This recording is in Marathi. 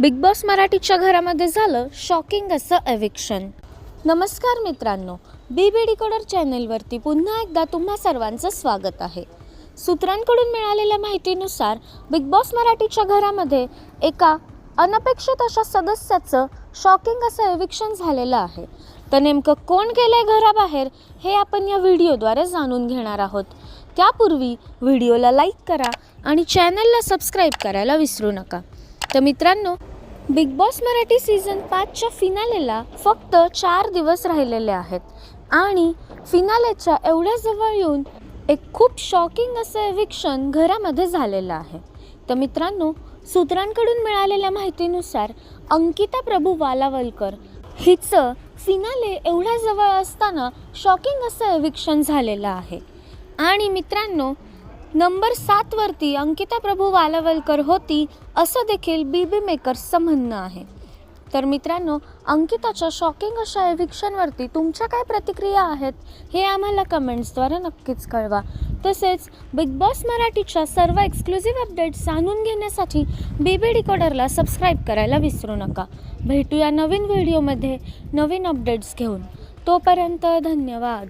बिग बॉस मराठीच्या घरामध्ये झालं शॉकिंग असं एविक्शन नमस्कार मित्रांनो बी बी डिकोडर चॅनेलवरती पुन्हा एकदा तुम्हा सर्वांचं स्वागत आहे. सूत्रांकडून मिळालेल्या माहितीनुसार बिग बॉस मराठीच्या घरामध्ये एका अनपेक्षित अशा सदस्याचं शॉकिंग असं एविक्शन झालेलं आहे. तर नेमकं कोण गेलंय घराबाहेर हे आपण या व्हिडिओद्वारे जाणून घेणार आहोत. त्यापूर्वी व्हिडिओला लाईक करा आणि चॅनलला सबस्क्राईब करायला विसरू नका. तर मित्रांनो बिग बॉस मराठी सीझन पाचच्या फिनालेला फक्त चार दिवस राहिलेले आहेत. आणि फिनालेच्या एवढ्या जवळ येऊन एक खूप शॉकिंग असं एविक्शन घरामध्ये झालेलं आहे. तर मित्रांनो सूत्रांकडून मिळालेल्या माहितीनुसार अंकिता प्रभू वालावलकर हिचं फिनाले एवढ्या जवळ असताना शॉकिंग असं एविक्शन झालेलं आहे. आणि मित्रांनो नंबर सातवरती अंकिता प्रभू वालावलकर होती असं देखील बी बी मेकर्सचं म्हणणं आहे. तर मित्रांनो अंकिताच्या शॉकिंग अशा एव्हिक्शनवरती तुमच्या काय प्रतिक्रिया आहेत हे आम्हाला कमेंट्सद्वारे नक्कीच कळवा. तसेच बिग बॉस मराठीच्या सर्व एक्सक्लुझिव्ह अपडेट्स जाणून घेण्यासाठी बी बी डिकोडरला सबस्क्राईब करायला विसरू नका. भेटूया नवीन व्हिडिओमध्ये नवीन अपडेट्स घेऊन. तोपर्यंत धन्यवाद.